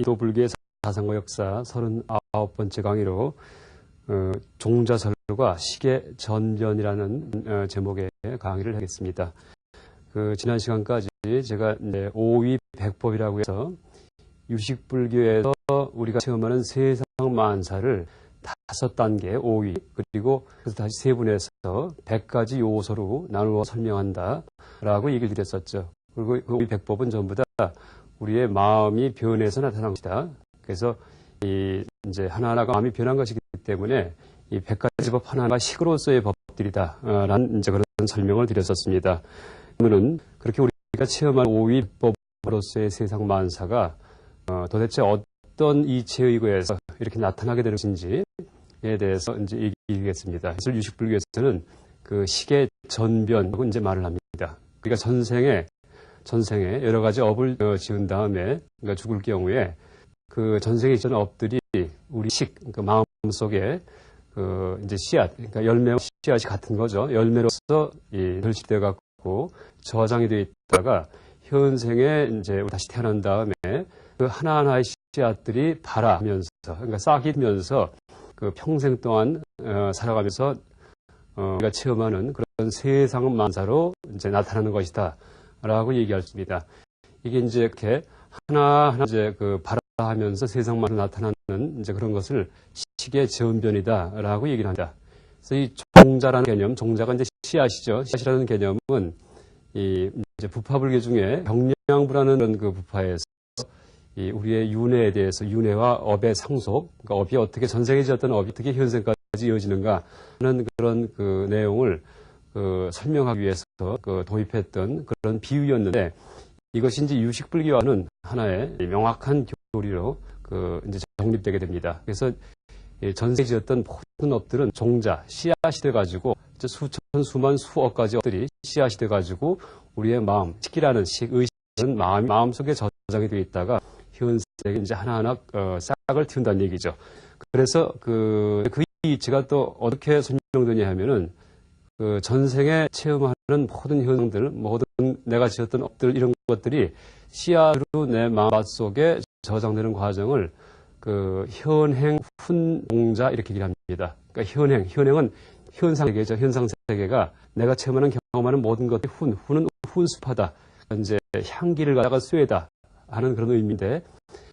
오늘 인도불교의 사상과 역사 39번째 강의로 어, 종자설과 시계 전변이라는 어, 제목의 강의를 하겠습니다. 그 지난 시간까지 제가 이제 오위 백법이라고 해서 유식불교에서 우리가 체험하는 세상 만사를 다섯 단계 오위 그리고 그래서 다시 세분해서 백 가지 요소로 나누어 설명한다라고 얘기를 드렸었죠. 그리고 그 오위 백법은 전부 다 우리의 마음이 변해서 나타난 것이다. 그래서 이 이제 하나하나가 마음이 변한 것이기 때문에 이백 가지 법 하나하나가 식으로서의 법들이다. 어, 라는 이제 그런 설명을 드렸었습니다. 그러면은 그렇게 우리가 체험한 오위 법으로서의 세상 만사가 어, 도대체 어떤 이체에 의거해서 이렇게 나타나게 되는 것인지에 대해서 이제 얘기하겠습니다. 그래서 유식불교에서는 그 시계 전변하고 이제 말을 합니다. 그러니까 전생에 전생에 여러 가지 업을 어, 지은 다음에 그러니까 죽을 경우에 그 전생에 있던 업들이 우리 식, 그러니까 마음 속에 그 이제 씨앗, 그러니까 열매와 씨앗이 같은 거죠. 열매로서 이 결집돼 갖고 저장이 되어 있다가 현생에 이제 다시 태어난 다음에 그 하나하나의 씨앗들이 발아면서 그러니까 싹이면서 그 평생 동안 어, 살아가면서 어, 우리가 체험하는 그런 세상 만사로 이제 나타나는 것이다. 라고 얘기했습니다. 이게 이제 이렇게 하나하나 이제 그 발화하면서 세상만으로 나타나는 이제 그런 것을 시계 전변이다 라고 얘기를 합니다. 그래서 이 종자라는 개념, 종자가 이제 씨앗이죠. 씨앗이라는 개념은 이 이제 부파불교 중에 경량부라는 그 부파에서 이 우리의 윤회에 대해서 윤회와 업의 상속, 그러니까 업이 어떻게 전생에 지었던 업이 어떻게 현생까지 이어지는가 하는 그런 그 내용을 그 설명하기 위해서 그 도입했던 그런 비유였는데 이것이 이제 유식불교와는 하나의 명확한 교리로 그 이제 정립되게 됩니다. 그래서 전세 지었던 모든 업들은 종자, 씨앗이 돼가지고 수천, 수만, 수억 가지 업들이 씨앗이 돼가지고 우리의 마음, 식기라는 식, 의식은 마음, 마음 속에 저장이 되어 있다가 현세에 이제 하나하나 어, 싹을 틔운다는 얘기죠. 그래서 그, 그 이치가 또 어떻게 설명되냐 하면은 그 전생에 체험하는 모든 현상들, 모든 내가 지었던 업들 이런 것들이 씨앗으로 내 마음 속에 저장되는 과정을 그 현행 훈동자 이렇게 얘기를 합니다. 그러니까 현행, 현행은 현상 세계죠. 현상 세계가 내가 체험하는 경험하는 모든 것들이 훈, 훈은 훈습하다. 이제 향기를 갖다가 쇠다 하는 그런 의미인데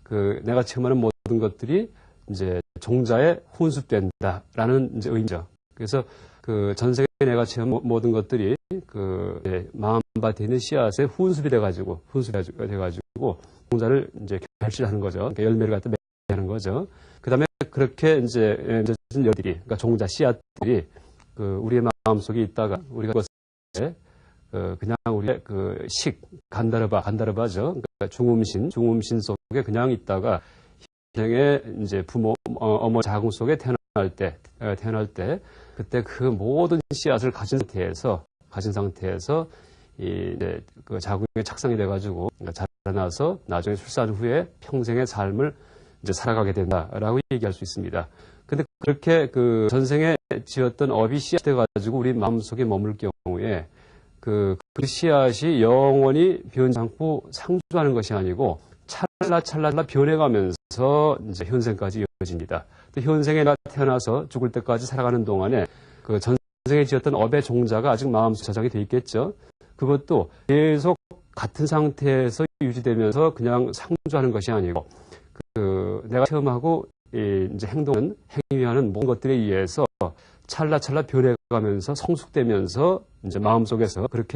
그 내가 체험하는 모든 것들이 이제 종자에 훈습된다라는 이제 의미죠. 그래서 그 전 세계 내가 체험 모든 것들이 그 마음밭에 있는 씨앗에 훈습이 돼가지고 훈습이 돼가지고 공자를 이제 결실하는 거죠. 그러니까 열매를 갖다 맺는 거죠. 그 다음에 그렇게 이제 맺은 열들이 그러니까 종자 씨앗들이 그 우리의 마음 속에 있다가 우리가 그것에 그 그냥 우리의 그 식 간다르바 간다르바죠. 그러니까 중음신 중음신 속에 그냥 있다가 생에 이제 부모 어, 어머 자궁 속에 태어날 때 어, 태어날 때 그때 그 모든 씨앗을 가진 상태에서 가진 상태에서 이 이제 그 자궁에 착상이 돼가지고 자라나서 나중에 출산 후에 평생의 삶을 이제 살아가게 된다라고 얘기할 수 있습니다. 근데 그렇게 그 전생에 지었던 업이 씨앗 돼가지고 우리 마음속에 머물 경우에 그, 그 씨앗이 영원히 변하지 않고 상주하는 것이 아니고 찰나찰나 변해가면서 이제 현생까지 이어집니다. 현생에 태어나서 죽을 때까지 살아가는 동안에 그 전생에 지었던 업의 종자가 아직 마음속 저장이 돼 있겠죠. 그것도 계속 같은 상태에서 유지되면서 그냥 상주하는 것이 아니고 그 내가 체험하고 이제 행동은 행위하는 모든 것들에 의해서 찰나찰나 변해가면서 성숙되면서 이제 마음속에서 그렇게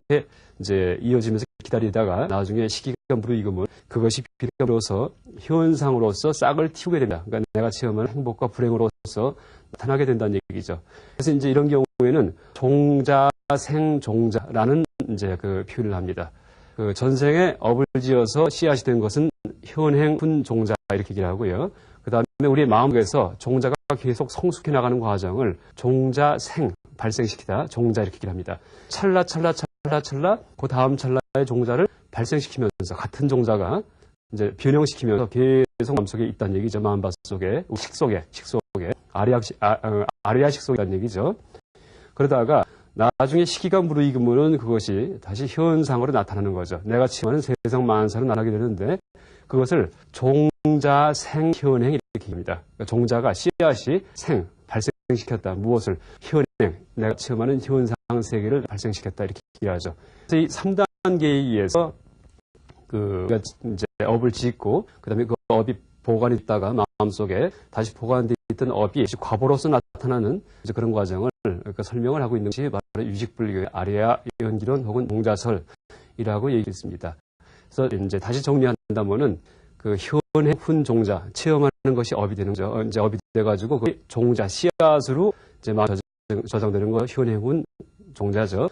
이제 이어지면서 기다리다가 나중에 시기가 무르익으면 그것이 비로소 현상으로서 싹을 틔우게 됩니다. 그러니까 내가 체험한 행복과 불행으로서 나타나게 된다는 얘기죠. 그래서 이제 이런 경우에는 종자, 생종자라는 이제 그 표현을 합니다. 그 전생에 업을 지어서 씨앗이 된 것은 현행 훈종자 이렇게 얘기를 하고요. 그 다음에 우리의 마음에서 종자가 계속 성숙해 나가는 과정을 종자 생 발생시키다 종자 이렇게 얘기를 합니다. 찰나 찰나 찰나 찰나 그 다음 찰나의 종자를 발생시키면서 같은 종자가 이제 변형시키면서 계속 마음속에 있다는 얘기죠. 마음밭 속에 식 속에 식 속에 아리아식 아, 어, 아리아식 속에 있다는 얘기죠. 그러다가 나중에 시기가 무르익으면 그것이 다시 현상으로 나타나는 거죠. 내가 치면는 세상 만사로 나가게 되는데 그것을 종자 생 현행 이렇게 합니다. 그러니까 종자가 씨앗이 생 발생시켰다. 무엇을 현행 내가 체험하는 현상 세계를 발생시켰다 이렇게 얘기하죠. 그래서 이 3단 계에 의해서 그 이제 업을 짓고 그다음에 그 업이 보관이 있다가 마음속에 다시 보관되어 있던 업이 과보로서 나타나는 그런 과정을 그러니까 설명을 하고 있는 것이 바로 유식불교의 아리아 연기론 혹은 종자설이라고 얘기했습니다. 그래서 이제 다시 정리한다면은 그 현행 훈 종자 체험하는 것이 업이 되는 거죠. 어, 이제 업이 돼가지고 그 종자 씨앗으로 이제 저장, 저장되는 거 현행 훈 종자죠.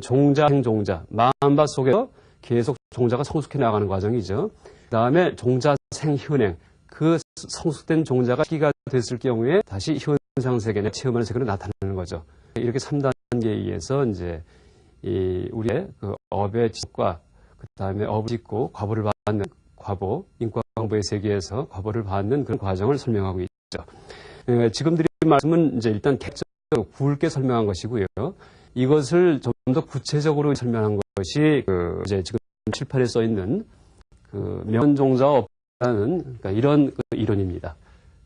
종자 행종자 마음밭 속에서 계속 종자가 성숙해 나가는 과정이죠. 그 다음에 종자 생현행 그 성숙된 종자가 시기가 됐을 경우에 다시 현상 세계나 체험하는 세계로 나타나는 거죠. 이렇게 3단계에 의해서 이제 이 우리의 그 업의 지속과 그 다음에 업을 짓고 과보를 받는 과보 인과광보의 세계에서 과보를 받는 그런 과정을 설명하고 있죠. 에, 지금 드린 말씀은 이제 일단 객적으로 굵게 설명한 것이고요. 이것을 좀 더 구체적으로 설명한 것이 그 이제 지금 칠판에 써 있는 그 명종자업라는 그러니까 이런 그 이론입니다.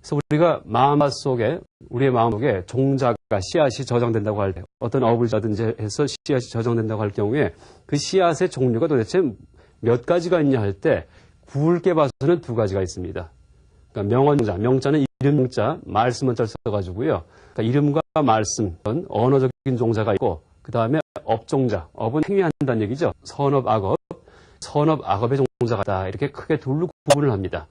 그래서 우리가 마음 속에 우리의 마음 속에 종자가 씨앗이 저장된다고 할 때 어떤 업을 자든지 해서 씨앗이 저장된다고 할 경우에 그 씨앗의 종류가 도대체 몇 가지가 있냐 할 때 굵게 봐서는 두 가지가 있습니다. 그러니까 명언자, 명자는 이름자, 잘 써가지고요. 그러니까 이름과 말씀, 언어적인 종자가 있고 그 다음에 업종자, 업은 행위한다는 얘기죠. 선업, 악업, 선업, 악업의 종자가 다 이렇게 크게 둘로 구분을 합니다.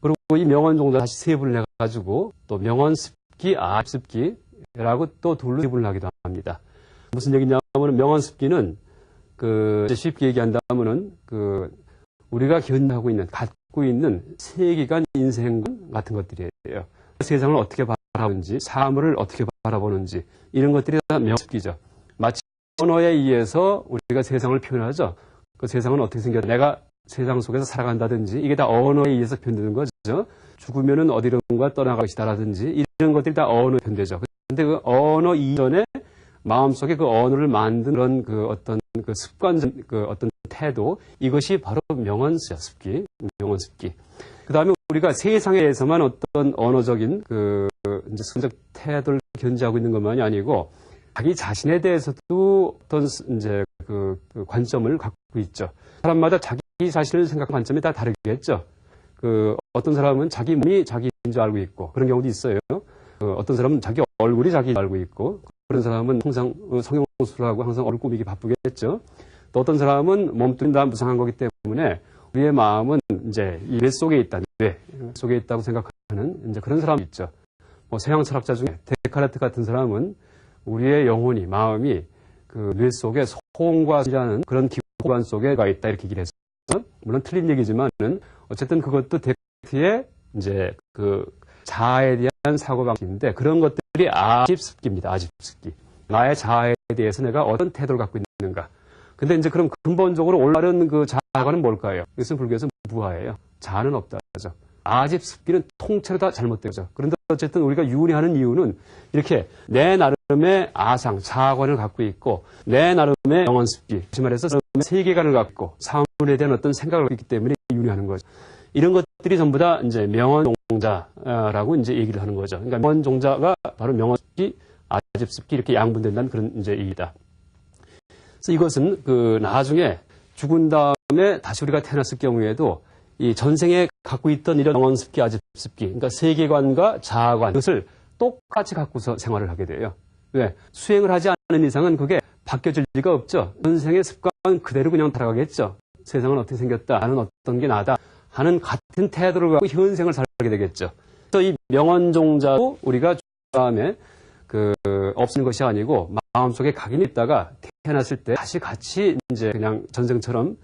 그리고 이 명언 종자 다시 세분을 해가지고 또 명언 습기, 아습기라고 또 둘로 세분을 하기도 합니다. 무슨 얘기냐면 명언 습기는 그 쉽게 얘기한다면은 그 우리가 견하고 있는 갖고 있는 세계관 인생관 같은 것들이에요. 세상을 어떻게 바라보는지, 사물을 어떻게 바라보는지 이런 것들이 다 명습기죠. 마치 언어에 의해서 우리가 세상을 표현하죠. 그 세상은 어떻게 생겼다. 내가 세상 속에서 살아간다든지 이게 다 언어에 의해서 표현되는 거죠. 죽으면은 어디론가 떠나갈 것이다라든지 이런 것들이 다 언어 표현되죠. 근데 그 언어 이전에 마음속에 그 언어를 만든 그런 그 어떤 그 습관, 그 어떤 태도 이것이 바로 명언수야 습기, 명언 습기. 그 다음에 우리가 세상에서만 어떤 언어적인 그 이제 성적 태도를 견지하고 있는 것만이 아니고 자기 자신에 대해서도 어떤 이제 그, 그 관점을 갖고 있죠. 사람마다 자기 자신을 생각하는 관점이 다 다르겠죠. 그 어떤 사람은 자기 몸이 자기인 줄 알고 있고 그런 경우도 있어요. 그 어떤 사람은 자기 얼굴이 자기인 줄 알고 있고 그런 사람은 항상 성형수술을 하고 항상 얼굴 꾸미기 바쁘겠죠. 또 어떤 사람은 몸뚱이 다 무상한 거기 때문에 우리의 마음은 이제 이 뇌 속에 있다, 뇌 속에 있다고 생각하는 이제 그런 사람이 있죠. 뭐 서양 철학자 중에 데카르트 같은 사람은 우리의 영혼이 마음이 그 뇌 속에 소음과 이라는 그런 기관 속에 가 있다 이렇게 얘기를 했어. 물론 틀린 얘기지만은 어쨌든 그것도 데카르트의 이제 그 자아에 대한 사고방식인데 그런 것들이 아집습기입니다. 아집습기. 나의 자아에 대해서 내가 어떤 태도를 갖고 있는가. 근데 이제 그럼 근본적으로 올바른 그 자아가는 뭘까요? 이것은 불교에서 무하예요. 자아는 없다죠. 아집 습기는 통째로 다 잘못되죠. 그런데 어쨌든 우리가 유언하는 이유는 이렇게 내 나름의 아상, 자아관을 갖고 있고 내 나름의 영원 습기, 다시 말해서 세계관을 갖고 사물에 대한 어떤 생각을 갖고 있기 때문에 유언하는 거죠. 이런 것들이 전부 다 이제 명언종자라고 이제 얘기를 하는 거죠. 그러니까 명언종자가 바로 명언습기, 아집습기 이렇게 양분된다는 그런 이제 얘기다. 그래서 이것은 그 나중에 죽은 다음에 다시 우리가 태어났을 경우에도 이 전생에 갖고 있던 이런 영원습기, 아집습기, 그러니까 세계관과 자아관 이것을 똑같이 갖고서 생활을 하게 돼요. 왜? 수행을 하지 않는 이상은 그게 바뀌어질 리가 없죠. 전생의 습관 그대로 그냥 따라가겠죠. 세상은 어떻게 생겼다, 나는 어떤 게 나다 하는 같은 태도를 갖고 현생을 살게 되겠죠. 그래서 이 명언종자도 우리가 다음에 그 없는 것이 아니고 마음속에 각인이 있다가 태어났을 때 다시 같이 이제 그냥 전생처럼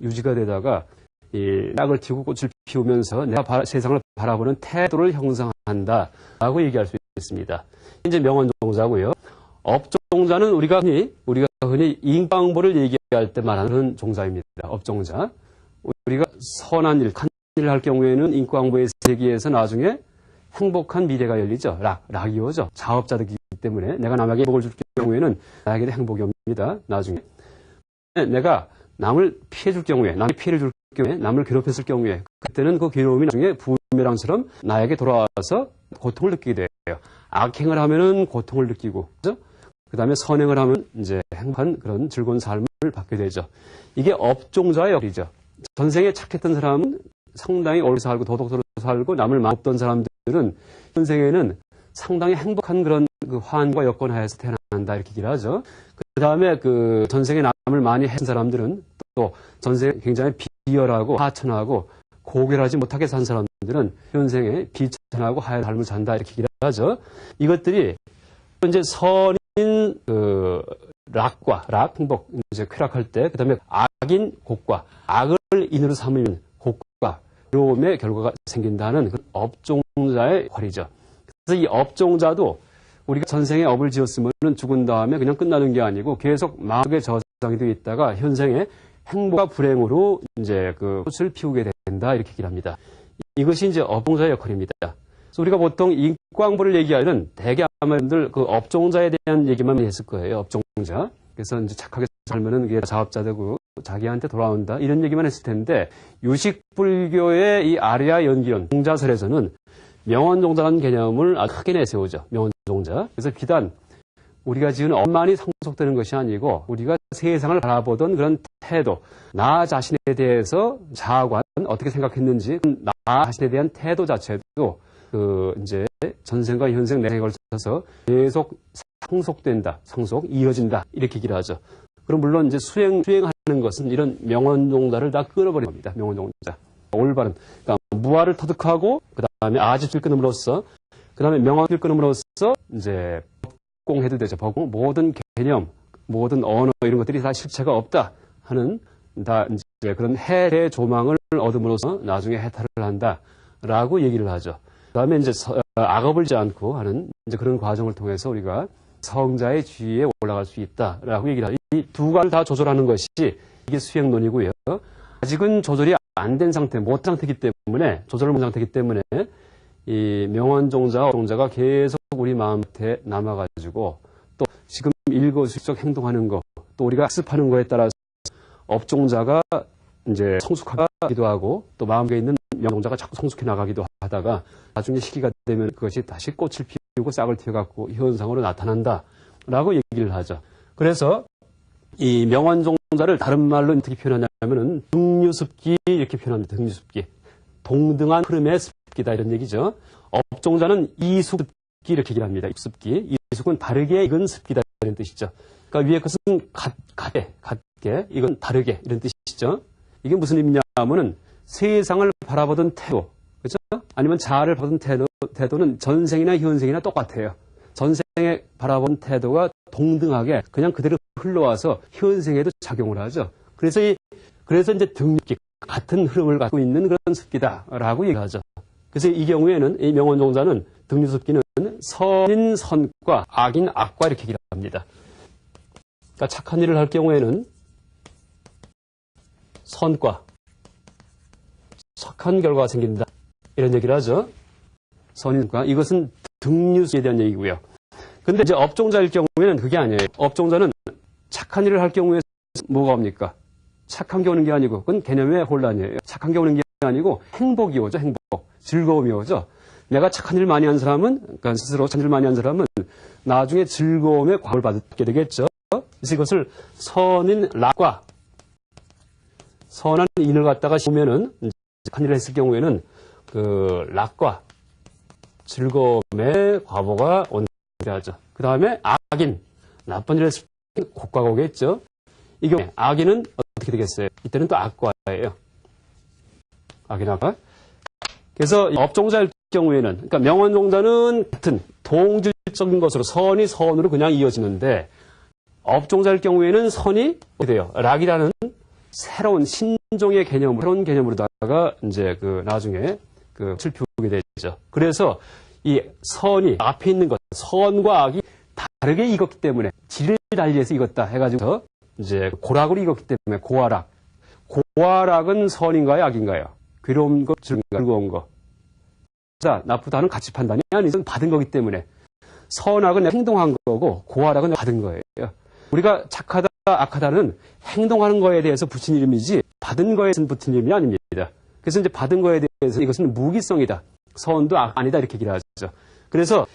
유지가 되다가 이 낙을 튀고 꽃을 피우면서 내가 바, 세상을 바라보는 태도를 형성한다 라고 얘기할 수 있습니다. 이제 명언종자고요. 업종자는 우리가 흔히 우리가 흔히 인광보를 얘기할 때 말하는 종자입니다. 업종자. 우리가 선한 일, 큰 일을 할 경우에는 인광보의 세계에서 나중에 행복한 미래가 열리죠. 락, 락이 오죠. 자업자들이기 때문에 내가 남에게 행복을 줄 경우에는 나에게도 행복이 옵니다. 나중에. 내가 남을 피해 줄 경우에, 남이 피해를 줄 경우에 남을 괴롭혔을 경우에 그때는 그 괴로움이 나중에 부메랑처럼 나에게 돌아와서 고통을 느끼게 돼요. 악행을 하면은 고통을 느끼고 그죠? 그다음에 선행을 하면 이제 행복한 그런 즐거운 삶을 받게 되죠. 이게 업종자의 역이죠. 전생에 착했던 사람은 상당히 오래 살고 도덕적으로 살고 남을 많았던 사람들은 현생에는 상당히 행복한 그런 그 환과 여건 하에서 태어난다 이렇게 얘기를 하죠. 그 다음에 그 전생에 남을 많이 했던 사람들은 또 전생에 굉장히 비열하고 하천하고 고결하지 못하게 산 사람들은 현생에 비천하고 하얀 삶을 산다 이렇게 얘기를 하죠. 이것들이 이제 선인 그 락과 락 행복 이제 쾌락할 때 그다음에 악인 곡과 악을 인으로 삼으면 곡과 괴로움의 결과가 생긴다는 그 업종자의 활이죠. 그래서 이 업종자도 우리가 전생에 업을 지었으면 죽은 다음에 그냥 끝나는 게 아니고 계속 마음의 저장이 되어 있다가 현생에 행복과 불행으로 이제 그 꽃을 피우게 된다 이렇게 얘기를 합니다. 이것이 이제 업종자의 역할입니다. 그래서 우리가 보통 인과응보를 얘기하는 대개 아마들 그 업종자에 대한 얘기만 했을 거예요. 업종자. 그래서 이제 착하게 살면은 그게 자업자 되고 자기한테 돌아온다 이런 얘기만 했을 텐데 유식불교의 이 아리아 연기론 종자설에서는 명언종자라는 개념을 아주 크게 내세우죠. 명언종자. 그래서 비단 우리가 지은 업만이 상속되는 것이 아니고 우리가 세상을 바라보던 그런 태도, 나 자신에 대해서 자아관 어떻게 생각했는지 나 자신에 대한 태도 자체도 그 이제 전생과 현생 내생에 걸쳐서 계속 상속된다, 상속 이어진다 이렇게 얘기를 하죠. 그럼 물론 이제 수행 수행하는 것은 이런 명언종자를 다 끊어버린 겁니다. 명언종자 올바른 그러니까 무아를 터득하고 그 다음에 아집을 끊음으로써 그 다음에 명언을 끊음으로써 이제 법공해도 되죠. 법공 모든 개념, 모든 언어 이런 것들이 다 실체가 없다 하는 다 이제 그런 해의 조망을 얻음으로써 나중에 해탈을 한다라고 얘기를 하죠. 그다음에 이제 서- 악업을 지 않고 하는 이제 그런 과정을 통해서 우리가 성자의 지위에 올라갈 수 있다라고 얘기를 하죠. 이 두 가지를 다 조절하는 것이 이게 수행론이고요. 아직은 조절이 안 된 상태, 못 상태이기 때문에 조절을 못 상태이기 때문에 이 명언종자, 종자가 계속 우리 마음에 남아가지고 또 지금 일거수적 행동하는 거, 또 우리가 학습하는 거에 따라서 업종자가 이제 성숙하기도 하고 또 마음에 있는 명종자가 자꾸 성숙해 나가기도 하다가 나중에 시기가 되면 그것이 다시 꽃을 피우고 싹을 틔워갖고 현상으로 나타난다라고 얘기를 하죠. 그래서 이 명언종자를 다른 말로 어떻게 표현하냐면은 등류습기 이렇게 표현합니다. 등류습기. 동등한 흐름의 습기다 이런 얘기죠. 업종자는 이숙습기 이렇게 얘기를 합니다. 습기. 이숙은 다르게 익은 습기다 이런 뜻이죠. 그러니까 위에 것은 같, 같게, 같게, 이건 다르게 이런 뜻이죠. 이게 무슨 의미냐면은 세상을 바라보던 태도, 그죠? 아니면 자아를 보던 태도, 태도는 전생이나 현생이나 똑같아요. 전생에 바라본 태도가 동등하게 그냥 그대로 흘러와서 현생에도 작용을 하죠. 그래서 이, 그래서 이제 등기, 같은 흐름을 갖고 있는 그런 습기다라고 얘기하죠. 그래서 이 경우에는 이 명언종자는 등류습기는 선인 선과 악인 악과 이렇게 얘기를 합니다. 그러니까 착한 일을 할 경우에는 선과 착한 결과가 생긴다. 이런 얘기를 하죠. 선인과 이것은 등류에 대한 얘기고요. 근데 이제 업종자일 경우에는 그게 아니에요. 업종자는 착한 일을 할 경우에 뭐가 옵니까? 착한 게 오는 게 아니고 그건 개념의 혼란이에요. 착한 게 오는 게 아니고 행복이 오죠. 행복. 즐거움이 오죠. 내가 착한 일 많이 한 사람은 그러니까 스스로 착한 일 많이 한 사람은 나중에 즐거움의 과를 받게 되겠죠. 그래서 이것을 선인 락과 선한 인을 갖다가 보면은 일을 했을 경우에는 그 락과 즐거움의 과보가 온다 하죠. 그 다음에 악인 나쁜 일을 했을 때 곡과가 오겠죠. 이 경우에 악인은 어떻게 되겠어요? 이때는 또 악과예요. 악인 악과. 그래서 이 업종자일 경우에는 그러니까 명언종자는 같은 동질적인 것으로 선이 선으로 그냥 이어지는데 업종자일 경우에는 선이 어떻게 돼요? 락이라는 새로운 신종의 개념으로 새로운 개념으로다가 이제 그 나중에 그 출피우게 되죠. 그래서 이 선이 앞에 있는 것 선과 악이 다르게 익었기 때문에 질을 달리해서 익었다 해가지고 이제 고락으로 익었기 때문에 고아락 고아락은 선인가요 악인가요? 괴로운 것 즐거운 것 자, 나쁘다는 가치 판단이 아니죠. 받은 거기 때문에. 선악은 행동한 거고, 고아락은 받은 거예요. 우리가 착하다, 악하다는 행동하는 거에 대해서 붙인 이름이지, 받은 거에 붙은 이름이 아닙니다. 그래서 이제 받은 거에 대해서 이것은 무기성이다. 아- 아니다 이렇게 얘기를 하죠. 그래서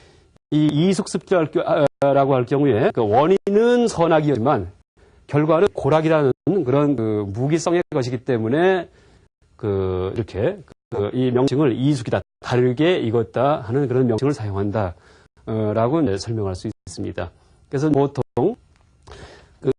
이 이숙습기라고 할 경우에 그 원인은 선악이지만 결과는 고락이라는 그런 그 무기성의 것이기 때문에 그 이렇게 그 이 명칭을 이숙이다 다르게 익었다 하는 그런 명칭을 사용한다라고 이제 설명할 수 있습니다. 그래서 보통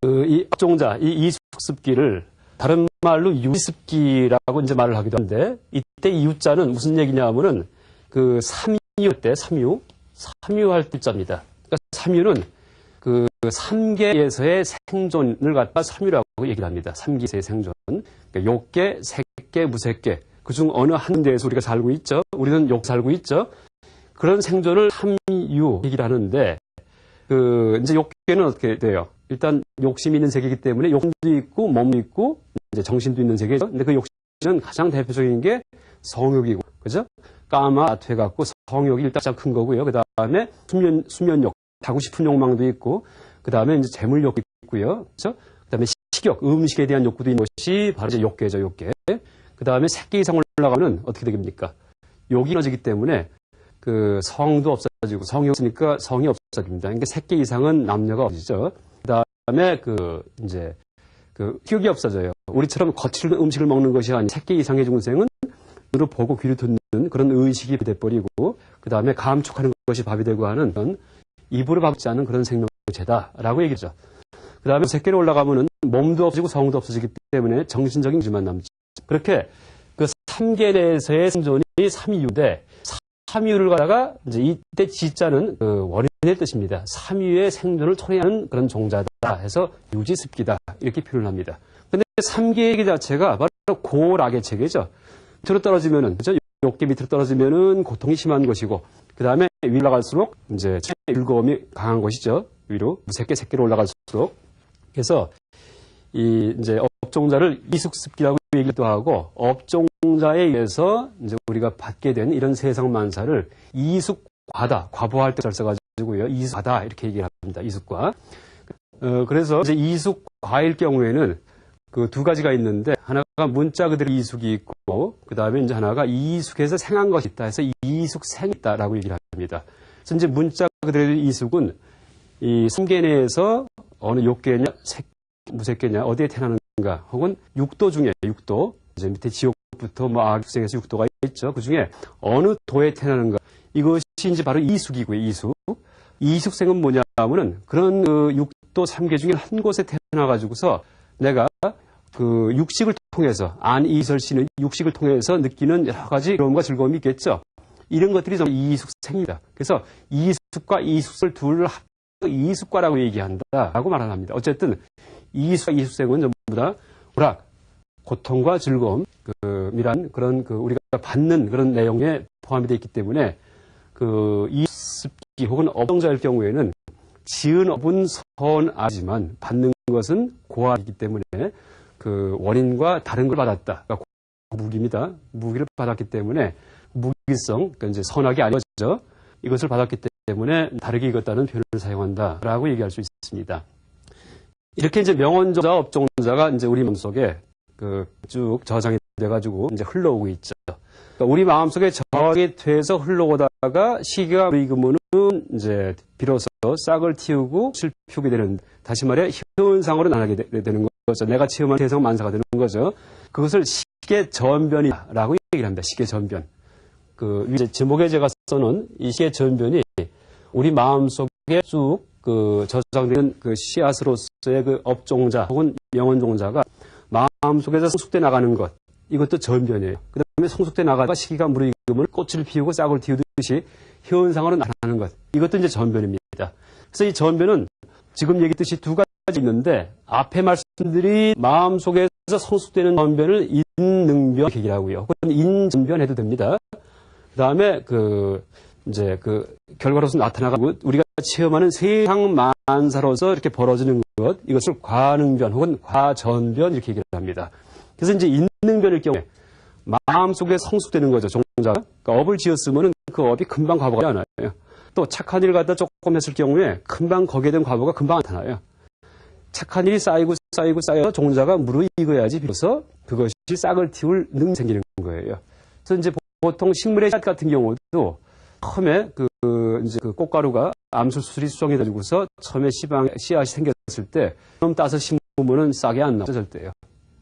그이 업종자 이 이숙습기를 다른 말로 유습기라고 이제 말을 하기도 하는데 이때 이 유자는 무슨 얘기냐면은 그 삼유 때 삼유 삼유할 때자입니다. 그러니까 삼유는 그 삼계에서의 생존을 갖다 삼유라고 얘기를 합니다. 삼계에서의 생존. 그러니까 욕계, 색계, 무색계. 그중 어느 한 데에서 우리가 살고 있죠. 우리는 욕 살고 있죠. 그런 생존을 삼유 얘기를 하는데 그 이제 욕계는 어떻게 돼요? 일단 욕심이 있는 세계이기 때문에 욕도 있고 몸도 있고 이제 정신도 있는 세계죠. 근데 그 욕심은 가장 대표적인 게 성욕이고, 그죠? 까마 퇴 갖고 성욕이 일단 가장 큰 거고요. 그 다음에 수면 수면욕, 하고 싶은 욕망도 있고, 그 다음에 이제 재물욕도 있고요, 그죠? 그 다음에 식욕, 음식에 대한 욕구도 있는 것이 바로 이제 욕계죠, 욕계. 그 다음에 새끼 이상 올라가면 어떻게 되겠습니까? 욕이 이어지기 때문에 그 성도 없어지고 성이 없으니까 성이 없어집니다. 그러니까 새끼 이상은 남녀가 없어지죠. 그 다음에 그 이제 그 기억이 없어져요. 우리처럼 거칠은 음식을 먹는 것이 아닌 새끼 이상의 중생은 눈으로 보고 귀로 듣는 그런 의식이 돼버리고 그 다음에 감촉하는 것이 밥이 되고 하는 그런 입으로 밥지 않은 그런 생명체다라고 얘기죠. 그 다음에 새끼로 올라가면은 몸도 없어지고 성도 없어지기 때문에 정신적인 지만 남죠. 그렇게 그 삼계 내에서의 생존이 삼위유인데 삼위유를 가다가 이제 이때 지자는 그 원인의 뜻입니다. 삼위의 생존을 토해하는 그런 종자다 해서 유지습기다 이렇게 표현을 합니다. 근데 삼계 얘기 자체가 바로 고락의 체계죠. 밑으로 떨어지면은 그죠? 욕계 밑으로 떨어지면은 고통이 심한 것이고 그 다음에 위로 올라갈수록 이제 즐거움이 강한 것이죠. 위로 무색계 새끼로 올라갈수록 그래서 이 이제 업종자를 이숙습기라고 얘기도 하고 업종자에 의해서 이제 우리가 받게 된 이런 세상 만사를 이숙과다 과부할 때잘 써가지고요 이숙과다 이렇게 얘기를 합니다. 이숙과 어, 그래서 이제 이숙과일 경우에는 그 두 가지가 있는데 하나가 문자 그대로 이숙이 있고 그 다음에 이제 하나가 이숙에서 생한 것이 있다 해서 이숙생이 있다라고 얘기를 합니다. 그래서 이제 문자 그대로 이숙은 이 삼계 내에서 어느 욕계냐 색 무색계냐 어디에 태어나는가 혹은 육도 중에 육도 이제 밑에 지옥부터 뭐 악육생에서 육도가 있죠. 그 중에 어느 도에 태어나는가 이것이 이제 바로 이숙이고요. 이숙. 이숙생은 뭐냐면은 그런 그 육도 삼계 중에 한 곳에 태어나 가지고서 내가 그 육식을 통해서 안이설 씨는 육식을 통해서 느끼는 여러 가지 그런과 즐거움이 있겠죠. 이런 것들이 좀 이숙생입니다. 그래서 이숙과 이숙을 둘을 합 이숙과라고 얘기한다라고 말합니다. 어쨌든 이숙과 이숙생은 전부 다 오락, 고통과 즐거움이란 그런 그 우리가 받는 그런 내용에 포함이 되어 있기 때문에 그 이숙기 혹은 업종자일 경우에는 지은 업은 선하지만 받는 것은 고아이기 때문에 그 원인과 다른 걸 받았다. 그러니까 무기입니다. 무기를 받았기 때문에 무기성, 그러니까 이제 선악이 아니죠. 이것을 받았기 때문에 다르게 익었다는 표현을 사용한다라고 얘기할 수 있습니다. 이렇게 이제 명언조자, 업종자가 이제 우리 마음속에 그 쭉 저장이 돼가지고 이제 흘러오고 있죠. 그러니까 우리 마음속에 저장이 돼서 흘러오다가 시기가 익으면은 이제 비로소 싹을 틔우고 실피우게 되는 다시 말해 현상으로 나가게 되는 거죠. 내가 체험한 세상 만사가 되는 거죠. 그것을 시계 전변이라고 얘기를 합니다. 시계 전변. 그 이제 제목에 제가 써놓은 이 시계 전변이 우리 마음속에 쭉 그 저장되는 그 씨앗으로서의 그 업종자 혹은 명언종자가 마음속에서 성숙돼 나가는 것 이것도 전변이에요. 그 다음에 성숙돼 나가다가 시기가 무르익으면 꽃을 피우고 싹을 틔우듯이 현상으로 나타나는 것 이것도 이제 전변입니다. 그래서 이 전변은 지금 얘기했듯이 두 가지 있는데 앞에 말씀들이 마음속에서 성숙되는 전변을 인능변 얘기하고요. 혹은 인전변 해도 됩니다. 그 다음에 그 이제 그 결과로서 나타나가고 우리가 체험하는 세상 만사로서 이렇게 벌어지는 것 이것을 과능변 혹은 과전변 이렇게 얘기를 합니다. 그래서 이제 인능변일 경우에 마음속에 성숙되는 거죠 종자가 그러니까 업을 지었으면 그 업이 금방 과보가 안 나요. 또 착한 일을 갖다 조금 했을 경우에 금방 거기에 대한 과보가 금방 나타나요. 착한 일이 쌓이고 쌓이고 쌓여서 종자가 무르익어야지 비로소 그것이 싹을 틔울 능력이 생기는 거예요. 그래서 이제 보통 식물의 씨앗 같은 경우도 처음에 그 이제 그 꽃가루가 암술 수술이 수정이 되고서 처음에 씨방 씨앗이 생겼을 때 그럼 따서 심으면은 싹이 안 나죠 절대요.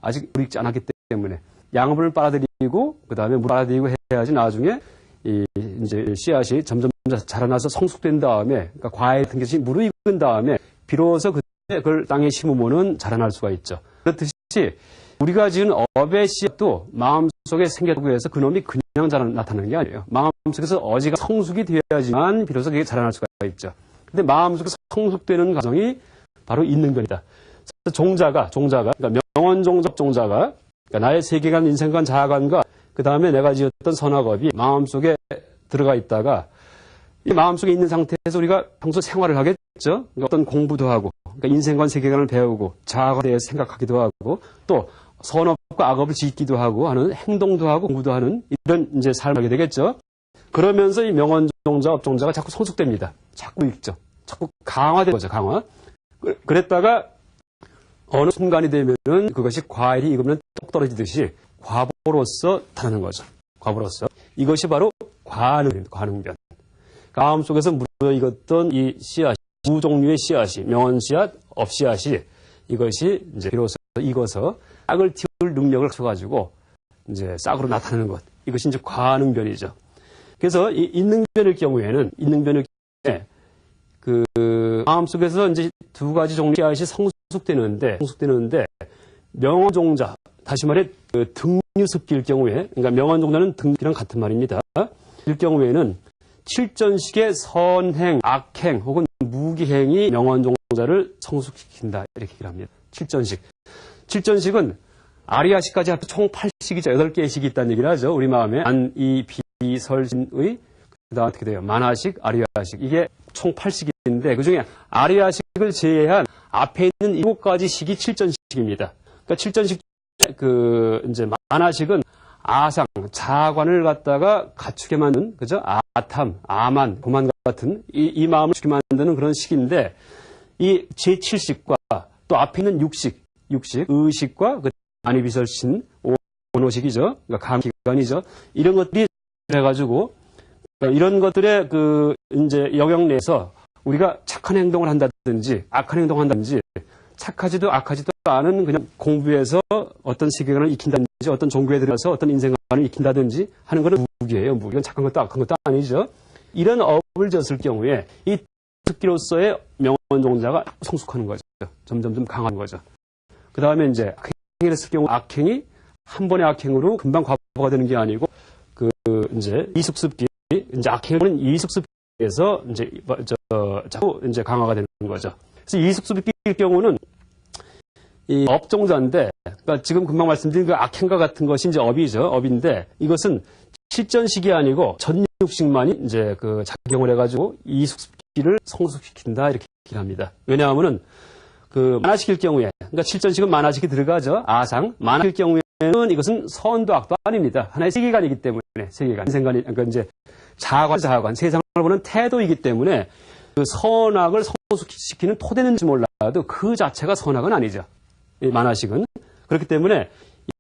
아직 익지 않았기 때문에 양분을 빨아들이고 그 다음에 물 빨아들이고 해야지 나중에 이 이제 씨앗이 점점 자라나서 성숙된 다음에 그러니까 과일 같은 것이 무르익은 다음에 비로소 그걸 땅에 심으면은 자라날 수가 있죠. 그렇듯이 우리가 지은 업의 씨앗도 마음속에 생겼다고 해서 그놈이 그냥 자라 나타나는 게 아니에요. 마음속에서 어지가 성숙이 되어야지만 비로소 그게 자라날 수가 있죠. 근데 마음속에 성숙되는 과정이 바로 있는변이다. 그래서 종자가 종자가 그러니까 명언 종적 종자가 그러니까 나의 세계관, 인생관, 자아관과 그 다음에 내가 지었던 선악업이 마음속에 들어가 있다가 이 마음속에 있는 상태에서 우리가 평소 생활을 하겠죠. 그러니까 어떤 공부도 하고 그러니까 인생관, 세계관을 배우고 자아관에 대해서 생각하기도 하고 또 선업과 악업을 짓기도 하고 하는 행동도 하고 공부도 하는 이런 이제 삶을 하게 되겠죠. 그러면서 이 명언종자, 업종자가 자꾸 성숙됩니다. 자꾸 읽죠. 자꾸 강화되는 거죠, 강화. 그- 그랬다가 어느 순간이 되면은 그것이 과일이 익으면 똑 떨어지듯이 과보로서 타는 거죠. 과보로서. 이것이 바로 관응입니다. 관응변. 마음 속에서 무르 익었던 이 씨앗, 두 종류의 씨앗이, 명언 씨앗, 업 씨앗이 이것이 이제 비로소 익어서 싹을 틔울 능력을 갖춰가지고 이제 싹으로 나타나는 것. 이것이 이제 관응변이죠. 그래서 이 인능변일 경우에는, 인능변일 경우에 그 마음속에서 이제 두 가지 종류의 씨앗이 성숙되는데, 성숙되는데 명언종자, 다시 말해 그 등유습기일 경우에, 그러니까 명언종자는 등기랑 같은 말입니다. 일 경우에는 칠전식의 선행, 악행 혹은 무기행이 명언종자를 성숙시킨다 이렇게 얘기를 합니다. 칠전식. 칠전식은 아리아식까지 합해 총 8식이죠. 8개의 식이 있다는 얘기를 하죠. 우리 마음에 안, 이, 비, 설, 신의 그 다음 어떻게 돼요? 만화식, 아리아식. 이게 총 8식인데 그 중에 아리아식을 제외한 앞에 있는 7가지 식이 칠전식입니다. 그러니까 칠전식 그 이제 만화식은 아상, 자관을 갖다가 갖추게 만드는, 그죠? 아탐, 아만, 고만 같은 이, 이 마음을 죽게 만드는 그런 식인데, 이 제7식과 또 앞에 있는 육식, 육식, 의식과 그 안이비설신, 오노식이죠. 그러니까 감기관이죠. 이런 것들이 그러니까 이런 것들의 그, 이제 영역 내에서 우리가 착한 행동을 한다든지, 악한 행동을 한다든지, 착하지도 악하지도 않은 그냥 공부에서 어떤 세계관을 익힌다든지 어떤 종교에 들어가서 어떤 인생관을 익힌다든지 하는 것은 무기예요. 무기. 건 착한 것도 악한 것도 아니죠. 이런 업을 졌을 경우에 이 특기로서의 명언 종자가 성숙하는 거죠. 점점점 강한 거죠. 그 다음에 이제 악행을 했을 경우 악행이 한 번의 악행으로 금방 과보가 되는 게 아니고 그 이제 이숙습기 이제 악행은 이숙습기에서 이제 뭐저 자꾸 이제 강화가 되는 거죠. 그래서 이숙습기일 경우는 이 업종자인데, 그러니까 지금 금방 말씀드린 그 악행과 같은 것이 이제 업이죠. 업인데, 이것은 실전식이 아니고 전육식만이 이제 그 작용을 해가지고 이숙습기를 성숙시킨다 이렇게 얘기를 합니다. 왜냐하면은 그 만화식일 경우에, 그러니까 실전식은 만화식이 들어가죠. 아상. 만화식일 경우에는 이것은 선도 악도 아닙니다. 하나의 세계관이기 때문에, 세계관, 인생관이, 그러니까 이제 자아관, 자아관, 세상을 보는 태도이기 때문에 그 선악을 성숙시키는 토대는지 몰라도 그 자체가 선악은 아니죠. 이 만화식은. 그렇기 때문에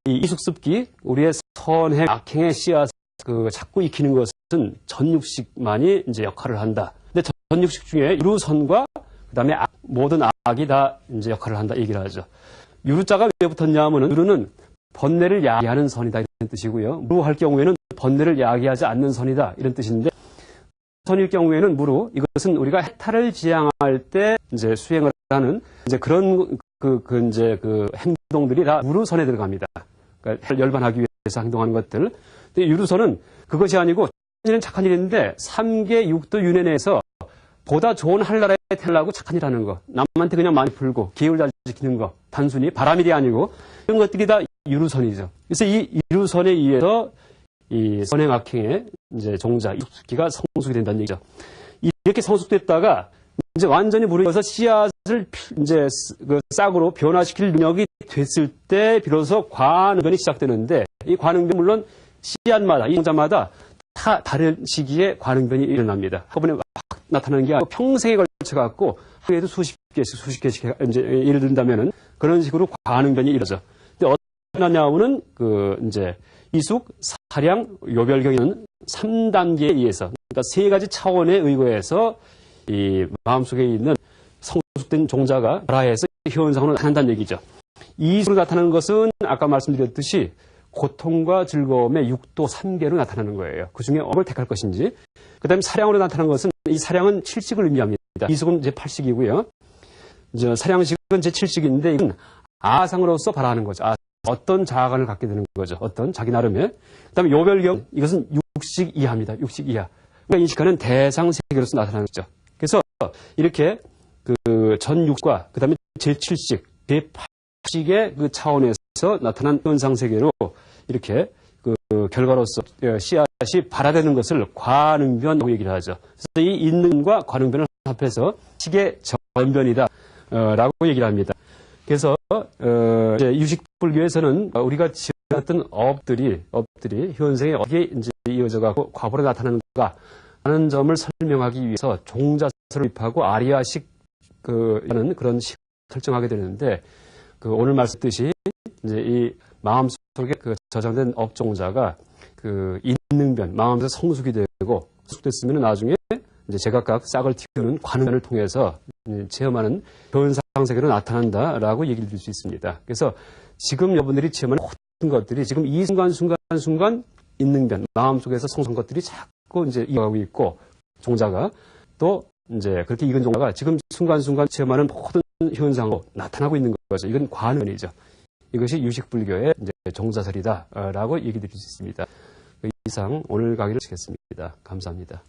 이 이숙습기, 우리의 선행, 악행의 씨앗, 그 자꾸 익히는 것은 전육식만이 이제 역할을 한다. 근데 전육식 중에 유루선과 그 다음에 모든 악이 다 이제 역할을 한다 얘기를 하죠. 유루자가 왜 붙었냐 하면은 유루는 번뇌를 야기하는 선이다 이런 뜻이고요. 무할 경우에는 번뇌를 야기하지 않는 선이다 이런 뜻인데 선일 경우에는 무루 이것은 우리가 해탈을 지향할 때 이제 수행을 하는 이제 그런 그, 그 이제 그 행동들이 다 무루선에 들어갑니다. 그러니까 열반하기 위해서 행동하는 것들. 근데 유루선은 그것이 아니고 이는 착한 일인데 3계 6도 윤회 내에서 보다 좋은 한나라에 태어나고 착한 일 하는 거. 남한테 그냥 많이 풀고 기회를 잘 지키는 거. 단순히 바람일이 아니고 이런 것들이 다 유루선이죠. 그래서 이 유루선에 의해서 이 선행악행의 이제 종자, 육수기가 성숙이 된다는 얘기죠. 이렇게 성숙됐다가 이제 완전히 무르익어서 씨앗을 이제 그 싹으로 변화시킬 능력이 됐을 때 비로소 관응변이 시작되는데 이 관응변 물론 씨앗마다 이 종자마다 다 다른 시기에 관응변이 일어납니다. 나타나는 게 아니고 평생에 걸쳐 갖고 하루에도 수십 개씩 수십 개씩 이제 예를 든다면은 그런 식으로 관응변이 일어져. 근데 나냐면은 그 이제 이숙, 사량, 요별경에는 3단계에 의해서 그러니까 세 가지 차원에 의거해서 이 마음속에 있는 성숙된 종자가 발화해서 현상으로 나타난다는 얘기죠. 이수로 나타나는 것은 아까 말씀드렸듯이 고통과 즐거움의 6도 3개로 나타나는 거예요. 그 중에 어느 걸 택할 것인지. 그 다음에 사량으로 나타나는 것은 이 사량은 7식을 의미합니다. 이숙은 이제 8식이고요. 이제 사량식은 제 7식인데 이건 아상으로서 발화하는 거죠. 아, 어떤 자아관을 갖게 되는 거죠. 어떤 자기 나름의. 그 다음에 요별경, 이것은 6식 이하입니다. 6식 이하. 그러니까 인식하는 대상 세계로서 나타나는 거죠. 그래서 이렇게 그 전육과 그 다음에 제7식, 제8 식의 그 차원에서 나타난 현상 세계로 이렇게 그 결과로서 씨앗이 발화되는 것을 관응변이라고 얘기를 하죠. 그래서 이 있는과 관응변을 합해서 식의 전변이다 라고 얘기를 합니다. 그래서 어, 유식불교에서는 우리가 지었던 업들이 업들이 현생에 어디에 이제 이어져가고 과보로 나타나는가 하는 점을 설명하기 위해서 종자설을 입하고 아리아식 그는 그런 식 설정하게 되는데 그 오늘 말씀드렸듯이 이제 이 마음 속에 그 저장된 업종자가 그 있는 변 마음에서 성숙이 되고 성숙됐으면 나중에 이제 제각각 싹을 틔우는 관음을 통해서 체험하는 현상 세계로 나타난다라고 얘기를 드릴 수 있습니다. 그래서 지금 여러분들이 체험하는 모든 것들이 지금 이 순간 순간 순간 있는 변 마음 속에서 성숙한 것들이 자꾸 이제 이어가고 있고 종자가 또 이제 그렇게 익은 종자가 지금 순간순간 체험하는 모든 현상으로 나타나고 있는 거죠. 이건 관원이죠. 이것이 유식불교의 이제 종자설이다라고 얘기 드릴 수 있습니다. 그 이상 오늘 강의를 마치겠습니다. 감사합니다.